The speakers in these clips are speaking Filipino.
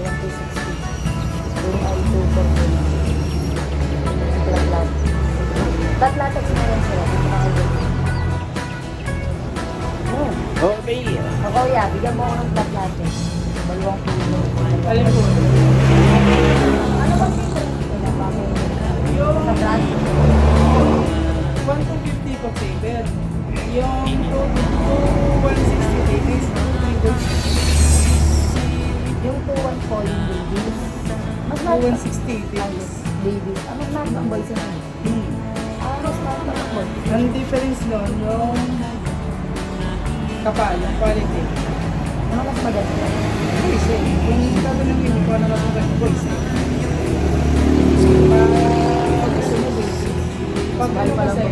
160. Doon ay 240. Flat-flat. Flat-flat experience sila. Okay. Ako, yeah. Bigyan mo ako ng flat-flat. Dalawang kilo. Alin po? 168 babies. Babies. Ang lahat ng boys yun. Hmm. Ano lahat ng? Ang difference nun, yung kapal, yung quality. Ano mas maganda? Boys eh. Kung hindi ka ng yun, kung ano mas maganda, boys eh. Pag gusto mo, boys eh. Pag ano kasi,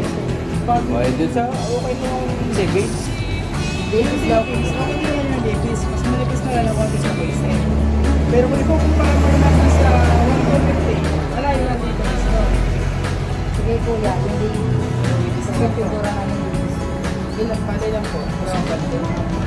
pag... Pwede sa, okay nung... Kasi gates. Gates daw. Okay nung gates. Mas malipis na lang ang sa boys eh. Pero kung ikaw kumpara mo sa wala yung nandito. Sige kuya, hindi. Sa namin babies. Ilang pala lang po. Walang bante.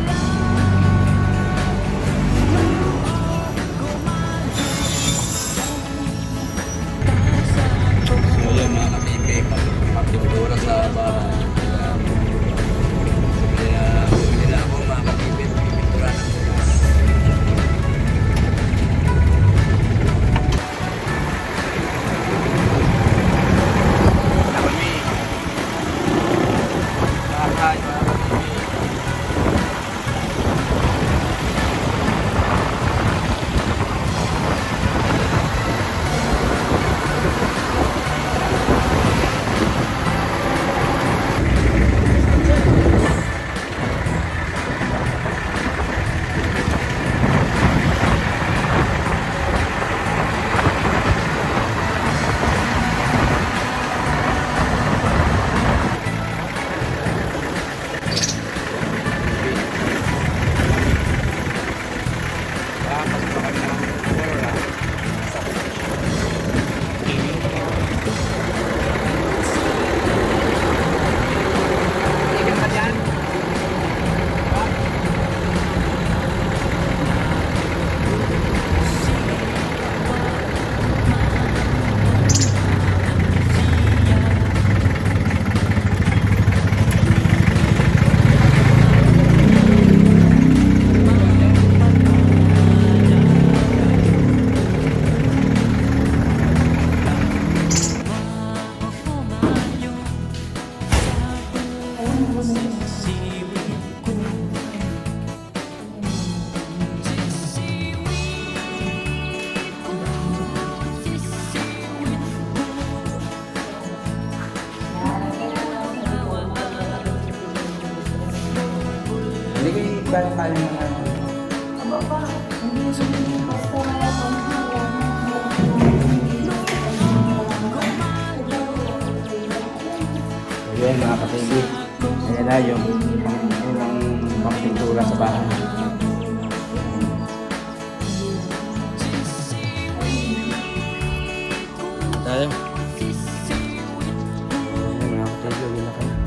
Hindi kayo kaya-kaya ng ano. Ano ba? Hindi yung basta So yun mga kapatid, nila yung unang pagpintura sa bahay. Tayo. Ayun, mga kapatid, gawin ako.